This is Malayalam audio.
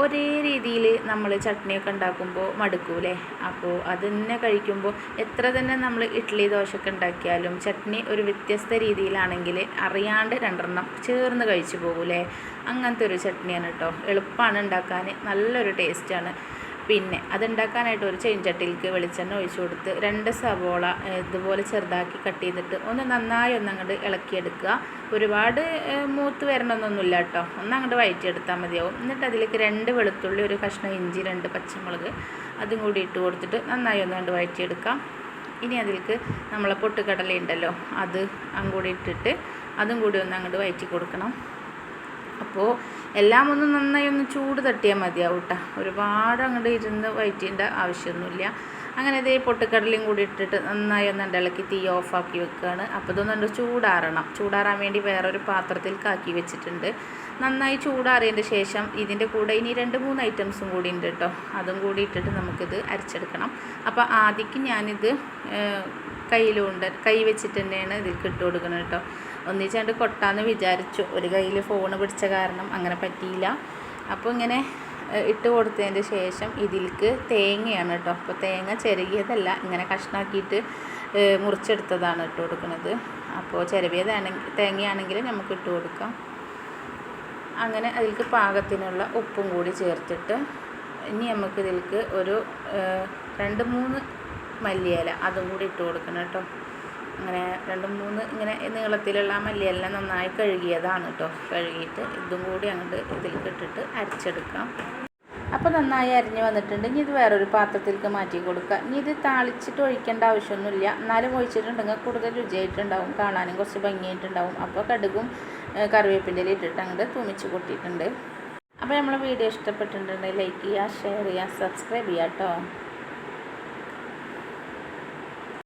ഒരേ രീതിയിൽ നമ്മൾ ചട്നിയൊക്കെ ഉണ്ടാക്കുമ്പോൾ മടുക്കൂലേ? അപ്പോൾ അത് തന്നെ കഴിക്കുമ്പോൾ എത്ര തന്നെ നമ്മൾ ഇഡ്ഡലി ദോശയൊക്കെ ഉണ്ടാക്കിയാലും ചട്നി ഒരു വ്യത്യസ്ത രീതിയിലാണെങ്കിൽ അറിയാണ്ട് രണ്ടെണ്ണം ചേർന്ന് കഴിച്ചു പോകൂലേ? അങ്ങനത്തെ ഒരു ചട്നിയാണ് കേട്ടോ. എളുപ്പമാണ് ഉണ്ടാക്കാൻ. നല്ലൊരു ടേസ്റ്റാണ്. പിന്നെ അതുണ്ടാക്കാനായിട്ട് ഒരു ചെയിൻചട്ടിലേക്ക് വെളിച്ചെണ്ണ ഒഴിച്ചു കൊടുത്ത് രണ്ട് സവോള ഇതുപോലെ ചെറുതാക്കി കട്ട് ചെയ്തിട്ട് ഒന്ന് നന്നായി ഒന്നങ്ങോട്ട് ഇളക്കിയെടുക്കുക. ഒരുപാട് മൂത്ത് മൂത്ത് വരണമെന്നൊന്നുമില്ല കേട്ടോ. ഒന്നങ്ങോട്ട് വയറ്റിയെടുത്താൽ മതിയാവും. എന്നിട്ട് അതിലേക്ക് രണ്ട് വെളുത്തുള്ളി ഒരു കഷ്ണം ഇഞ്ചി രണ്ട് പച്ചമുളക് അതും കൂടി ഇട്ട് കൊടുത്തിട്ട് നന്നായി ഒന്ന് ഒന്നുകൊണ്ട് വയറ്റിയെടുക്കാം ഇനി അതിലേക്ക് നമ്മളെ പൊട്ടുകടല ഉണ്ടല്ലോ അത് അങ്ങോട്ട് ഇട്ടിട്ട് അതും കൂടി ഒന്ന് അങ്ങോട്ട് വയറ്റി കൊടുക്കണം. അപ്പോൾ എല്ലാം ഒന്ന് നന്നായി ഒന്ന് ചൂട് തട്ടിയാൽ മതിയാവും കേട്ടോ ഒരുപാട് അങ്ങോട്ട് ഇരുന്ന് വയറ്റേണ്ട ആവശ്യമൊന്നുമില്ല. അങ്ങനെ ഇതേ പൊട്ടുക്കടലയും കൂടി ഇട്ടിട്ട് നന്നായി ഒന്ന് ഇളക്കി തീ ഓഫാക്കി വെക്കുകയാണ് അപ്പോൾ ഇതൊന്നും രണ്ട് ചൂടാറണം. ചൂടാറാൻ വേണ്ടി വേറൊരു പാത്രത്തിൽ കാക്കി വെച്ചിട്ടുണ്ട്. നന്നായി ചൂടാറിയതിന്റെ ശേഷം ഇതിന്റെ കൂടെ ഇനി രണ്ട് മൂന്ന് ഐറ്റംസും കൂടി ഉണ്ട് കേട്ടോ അതും കൂടി ഇട്ടിട്ട് നമുക്കിത് അരച്ചെടുക്കണം. അപ്പോൾ ആദ്യക്ക് ഞാനിത് കയ്യിലുണ്ട് കൈ വെച്ചിട്ട് തന്നെയാണ് ഇതിൽ ഇട്ട് കൊടുക്കുന്നത് കേട്ടോ ഒന്നിച്ചാണ്ട് കൊട്ടാന്ന് വിചാരിച്ചു. ഒരു കയ്യിൽ ഫോൺ പിടിച്ച കാരണം അങ്ങനെ പറ്റിയില്ല. അപ്പോൾ ഇങ്ങനെ ഇട്ട് കൊടുത്തതിന്റെ ശേഷം ഇതിൽക്ക് തേങ്ങയാണ് കേട്ടോ. അപ്പോൾ തേങ്ങ ചെരുകിയതല്ല ഇങ്ങനെ കഷ്ണാക്കിയിട്ട് മുറിച്ചെടുത്തതാണ് ഇട്ട് കൊടുക്കുന്നത്. അപ്പോൾ ചെരുവിയതാണെങ്കിൽ തേങ്ങയാണെങ്കിൽ നമുക്ക് ഇട്ട് കൊടുക്കാം. അങ്ങനെ അതിൽക്ക് പാകത്തിനുള്ള ഉപ്പും കൂടി ചേർത്തിട്ട് ഇനി നമുക്ക് ഇതിൽക്ക് ഒരു രണ്ട് മൂന്ന് മല്ലിയില അതും കൂടി ഇട്ട് കൊടുക്കണം കേട്ടോ. അങ്ങനെ രണ്ട് മൂന്ന് ഇങ്ങനെ നീളത്തിലുള്ള ആ മല്ലിയില നന്നായി കഴുകിയതാണ് കേട്ടോ. കഴുകിയിട്ട് ഇതും കൂടി അങ്ങോട്ട് ഇതിലേക്ക് ഇട്ടിട്ട് അരച്ചെടുക്കാം. അപ്പോൾ നന്നായി അരിഞ്ഞ് വന്നിട്ടുണ്ട്. ഇനി ഇത് വേറൊരു പാത്രത്തിലേക്ക് മാറ്റി കൊടുക്കുക. ഇനി ഇത് താളിച്ചിട്ട് ഒഴിക്കേണ്ട ആവശ്യമൊന്നുമില്ല. എന്നാലും ഒഴിച്ചിട്ടുണ്ടെങ്കിൽ കൂടുതൽ രുചിയായിട്ടുണ്ടാവും. കാണാനും കുറച്ച് ഭംഗിയായിട്ടുണ്ടാവും. അപ്പോൾ കടുകും കറിവേപ്പിന്റെ ഇട്ടിട്ട് അങ്ങോട്ട് തൂമിച്ച് കൊട്ടിയിട്ടുണ്ട്. അപ്പോൾ നമ്മളെ വീഡിയോ ഇഷ്ടപ്പെട്ടിട്ടുണ്ടെങ്കിൽ ലൈക്ക് ചെയ്യുക ഷെയർ ചെയ്യുക സബ്സ്ക്രൈബ് ചെയ്യുക കേട്ടോ.